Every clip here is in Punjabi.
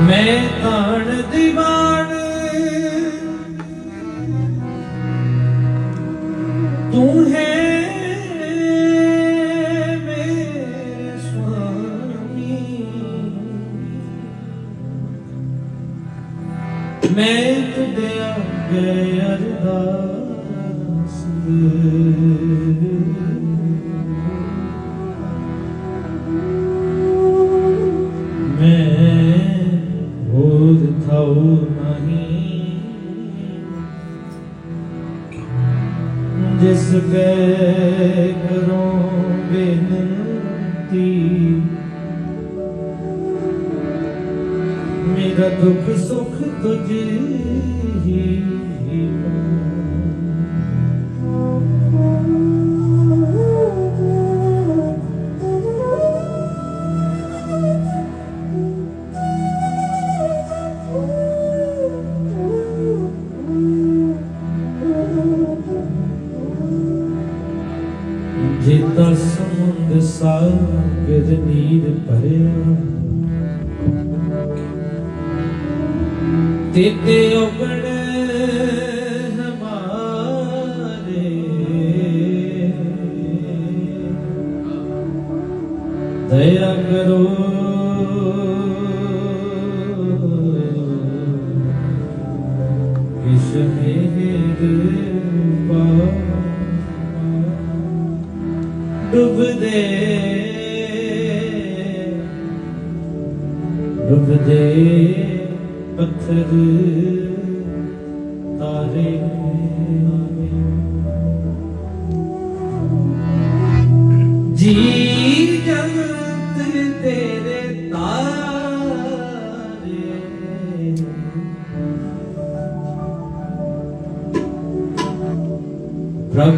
ਮੈਂ ਤਾਣ ਦੀਵਾਨ। ਤੂੰ ਹੈ ਮੇਰੇ ਸੁਆਮੀ। ਮੈਂ ਤੁਦੇ ਅੱਗੇ ਅਰਦਾਸ। ਮੈਂ ਜਿਸ ਕੇ ਕਰੋ ਬੇਨਤੀ। ਮੇਰਾ ਦੁੱਖ ਸੁਖ ਤੁਝ ਹੀ ਜਿਤਾ ਤੇਤੇ ਉਗੜੇ ਹਮਾਰੇ। ਦਇਆ ਕਰੋ।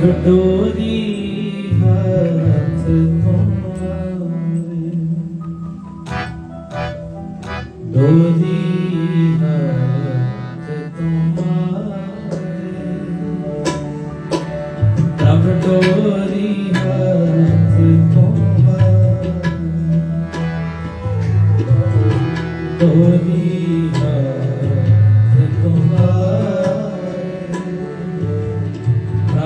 ਪ੍ਰਭ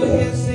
look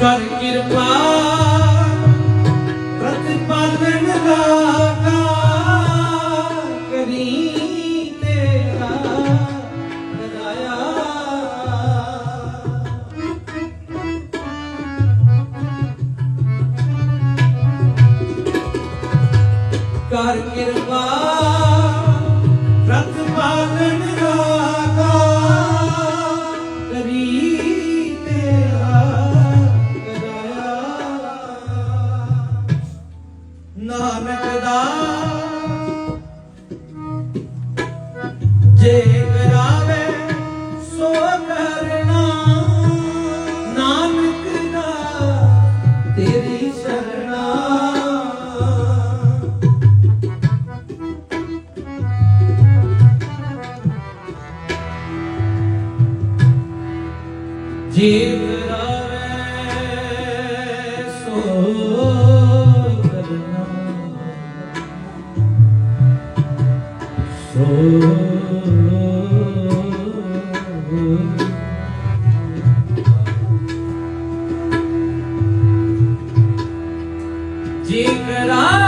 ਕਰ ਕਿਰਪਾ ਸੋ ਜੇ ਕਰਾ